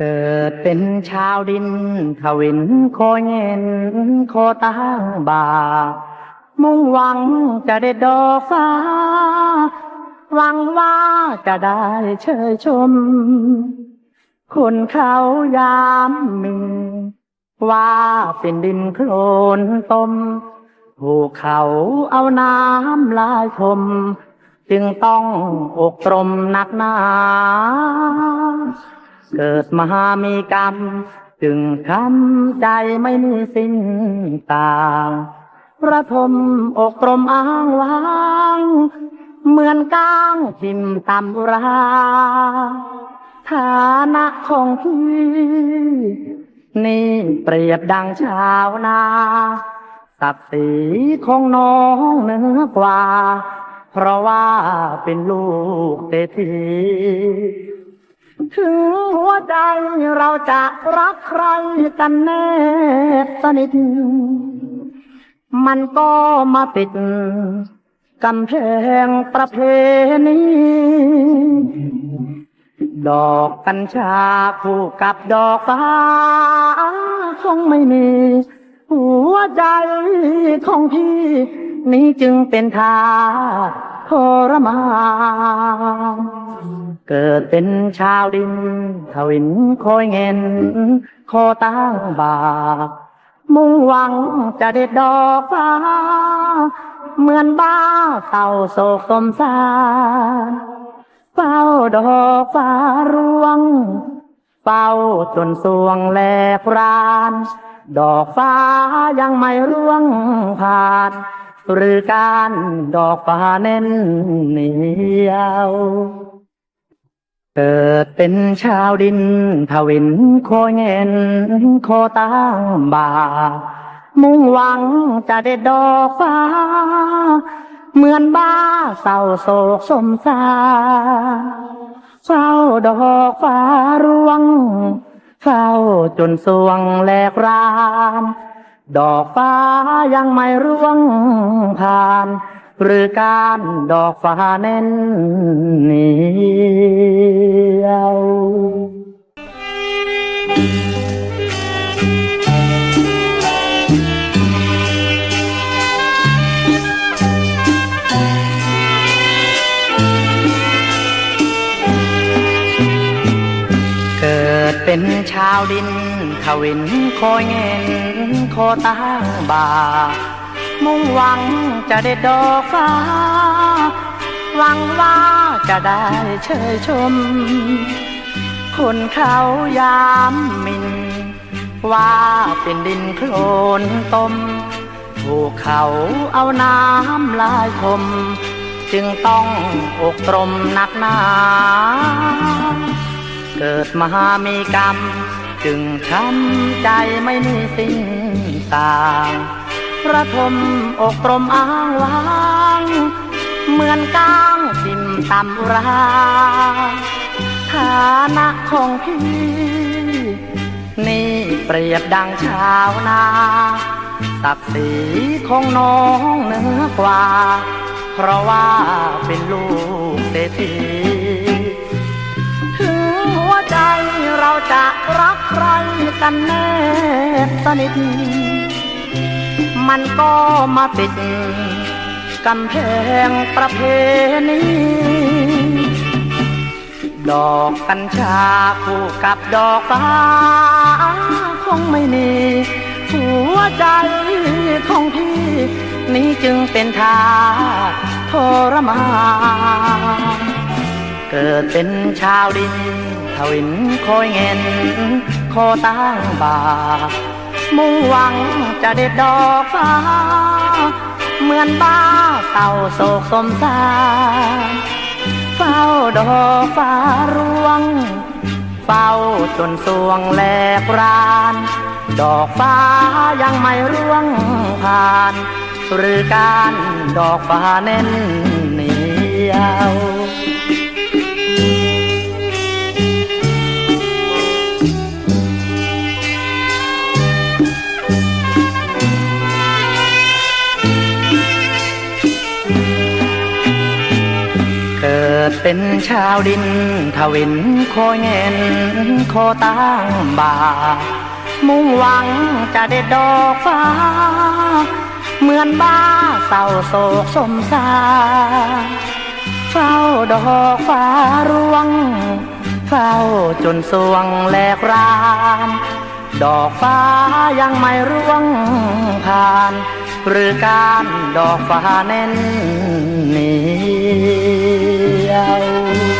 เกิดเป็นชาวดินทวินโคเงินโคตั้งบา มุ่งหวังจะได้ดอกฟ้า หวังว่าจะได้เชยชม คนเขายามมีว่าเป็นดินโคลนต้มภูเขาเอาน้ำลายชมจึงต้องอกตรมหนักหนา เกิดมามีกรรม จึงทำใจไม่มีสิ้นตางระทมอกตรมอ้างว้างเหมือนก้างทิมตำราฐานะของพี่นี่เปรียบดังชาวนาศักดิ์ศรีของน้องเหนือกว่า เพราะว่าเป็นลูกเศรษฐี ถึงหัวใจเราจะรักใครกันแน่สนิท มันก็มาปิดกำแพงประเพณีดอกกัญชาคู่กับดอกฟ้าคงไม่มี หัวใจของพี่ นี้จึงเป็นทาทรมาน เกิดเป็นชาวดินทวินคอยเงินโคตั้งบากมุ่งหวังจะได้ดอกฟ้า เหมือนบ้าเศร้าโศกสมสารเฝ้าดอกฟ้าร่วงเฝ้าจนสวงแลกราน ดอกฟ้ายังไม่ร่วงผ่านหรือการดอกฟ้าเน้นเหนียว เกิดเป็นชาวดินทวินโคเงินโคตั้งบา มุ่งหวังจะได้ดอกฟ้า เหมือนบ้าเศร้าโศกสมสารเฝ้าดอกฟ้าร่วงเฝ้าจนสวงแหลกรานดอกฟ้ายังไม่ร่วงผ่าน หรือการดอกฟ้าเน้นนี้ ชาวดินทวินโคอยเงินโคตั้งบา มุ่งหวังจะได้ดอกฟ้า หวังว่าจะได้เชยชม คนเขายามมิน ว่าเป็นดินโคลนตมภูเขาเอาน้ำลายชมจึงต้องอกตรมหนักหนา เกิดมามีกรรม จึงช้ำใจไม่มีสิ้นตางระทมอกตรมอ้างว้าง เหมือนก้างทิมตำราฐานะของพี่ นี่เปรียบดังชาวนาศักดิ์ศรีของน้องเหนือกว่า เพราะว่าเป็นลูกเศรษฐี กันแน่สนิท มันก็มาปิดกำแพงประเพณีดอกกัญชาคู่กับดอกฟ้าคงไม่มีหัวใจของพี่ นี้จึงเป็นทาทรมานเกิดเป็นชาวดิน ทวินคอยเงินโคตั้งบา มุ่งหวังจะได้ดอกฟ้า เหมือนบ้าเศร้าโศกสมสารเฝ้าดอกฟ้าร่วง เฝ้าจนสวงแหลกราน ดอกฟ้ายังไม่ร่วงผ่าน หรือการดอกฟ้าเน้นเหนียว เป็นชาวดินทวินโคอยเงินโคตั้งบา มุ่งหวังจะเด็ดอกฟ้า เหมือนบ้าเศร้าโศกสมสา เฝ้าดอกฟ้าร่วง เฝ้าจนสวงแหลกรานดอกฟ้ายังไม่ร่วงผ่าน หรือการดอกฟ้าเน้นนี down.